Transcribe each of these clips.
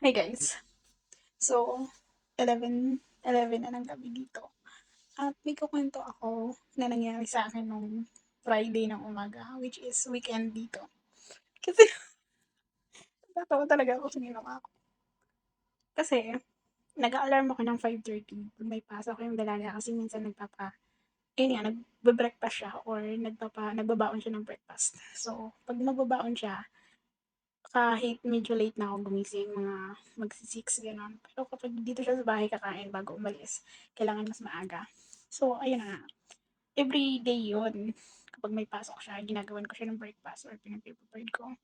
Hi guys. So, 11, 11 na ng gabi dito. At may kukwento ako na nangyari sa akin nung Friday ng umaga, which is weekend dito. Kasi, natawa talaga ako sa ginawa ko. Kasi, nag-alarm ako ng 5.30 pag may pasok yung dalaga kasi minsan nagpapa, ayun nga, nagbe-breakfast siya or nagpapa, nagbabaon siya ng breakfast. So, pag magbabaon siya, kahit medyo late na ako gumising, mga magsi-6 gano'n. Pero kapag dito siya sa bahay kakain bago umalis, kailangan mas maaga. So, ayun na. Every day yun. Kapag may pasok siya, ginagawan ko siya ng breakfast or pinag-prepared ko.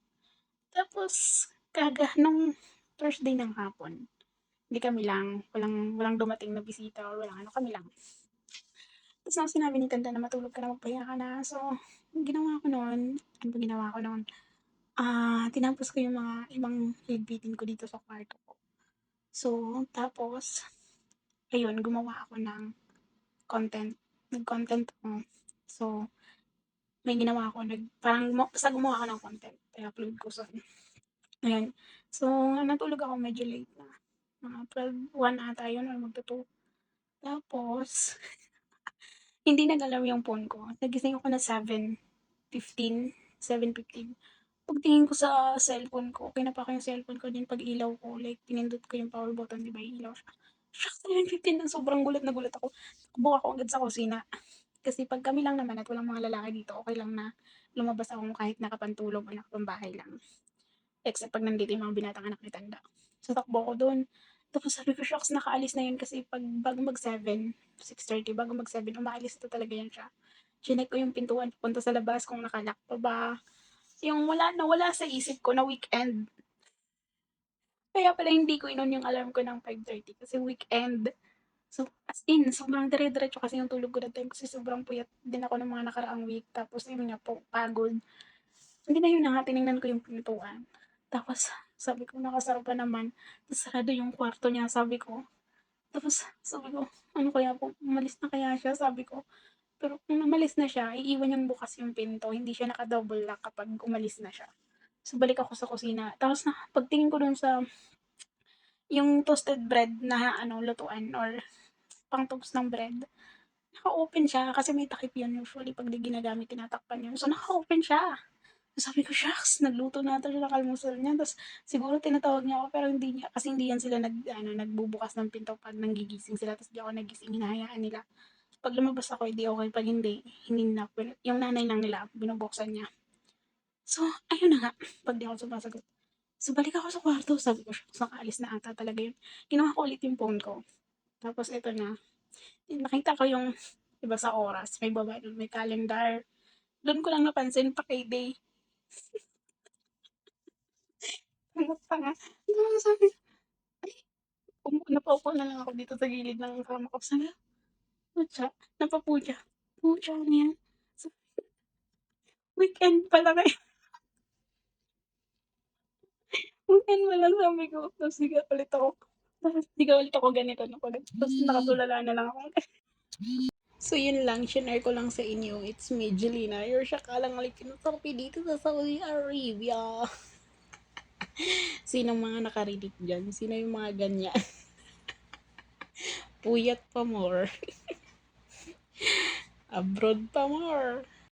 Tapos, kaga nung Thursday ng hapon, hindi kami lang, walang, walang dumating na bisita or walang ano, kami lang. Tapos nung sinabi ni Tanda na matulog ka na, magpahinga ka na. So, ginawa ko noon, ano ginawa ko noon? Ah, tinapos ko yung mga ibang higpitin ko dito sa kwarto ko. So, tapos, ayun, gumawa ako ng content. Nag-content ako. So, may ginawa ako, nag, parang mo- basta gumawa ako ng content. I-upload ko sa, ayun. So, natulog ako medyo late na. Mga 12, 1 ata yun or magto 2. Tapos, hindi nag-alarm yung phone ko. Nagising ako na 7.15, 7.15. Pagtingin ko sa cellphone ko, kinapa ko yung cellphone ko din pag ilaw ko, like pinindot ko yung power button, di ba ilaw siya. Shucks, 7.15 na sobrang gulat na gulat ako. Takbo ako agad sa kusina. Kasi pag kami lang naman at walang mga lalaki dito, okay lang na lumabas ako kahit nakapantulog o nakapambahay lang. Except pag nandito yung mga binatang anak ni Tanda. So takbo ko doon. Tapos sabi ko, shucks, nakaalis na yun kasi pag bago mag 7, 6.30, bago mag 7, umaalis na talaga yan siya. Chinek ko yung pintuan punta sa labas kung nakalock pa ba. Yung wala na wala sa isip ko na weekend. Kaya pala hindi ko inon yung alarm ko ng 5.30 kasi weekend. So, as in, sobrang dire-diretso kasi yung tulog ko that time kasi sobrang puyat din ako ng mga nakaraang week. Tapos, yun nga po, pagod. Hindi na yun na nga, tinignan ko yung pintuan. Tapos, sabi ko, nakasara pa naman. Tapos, sarado yung kwarto niya, sabi ko. Tapos, sabi ko, ano kaya po, umalis na kaya siya, sabi ko. Pero kung umalis na siya, iiwan niyang bukas yung pinto. Hindi siya naka-double lock kapag umalis na siya. So, balik ako sa kusina. Tapos, na, pagtingin ko dun sa yung toasted bread na ano, lutuan or pang toast ng bread, naka-open siya kasi may takip yun usually pag di ginagamit, tinatakpan yun. So, naka-open siya. So, sabi ko, shucks, nagluto na ito siya niya. Tapos, siguro tinatawag niya ako, pero hindi niya, kasi hindi yan sila nag, ano, nagbubukas ng pinto pag nanggigising sila. Tapos, di ako nagising, hinahayaan nila. Pag lumabas ako, hindi okay. Pag hindi, hindi na, yung nanay lang nila, binubuksan niya. So, ayun na nga, pag di ako sumasagot. So, balik ako sa kwarto, sabi ko, nakaalis na ata talaga yun. Ginawa ko ulit yung phone ko. Tapos, ito na, nakita ko yung, iba sa oras, may baba doon, may calendar. Doon ko lang napansin, pa day. Ano pa nga, ano sabi ay, napaupo na lang ako dito sa gilid ng kama ko. Sabi pucha, napapucha. Pucha niya. So, weekend pala kayo. weekend pala sabi ko. Tapos higa ulit ako. Tapos higa ulit ako ganito. No, Tapos nakatulala na lang ako. So, yun lang. Share ko lang sa inyo. It's me, Jelina. Your shakalang malik pinutorpi dito sa Saudi Arabia. Sinong mga nakarelate dyan? Sino yung mga ganyan? Puyat pa more. Abroad pa more.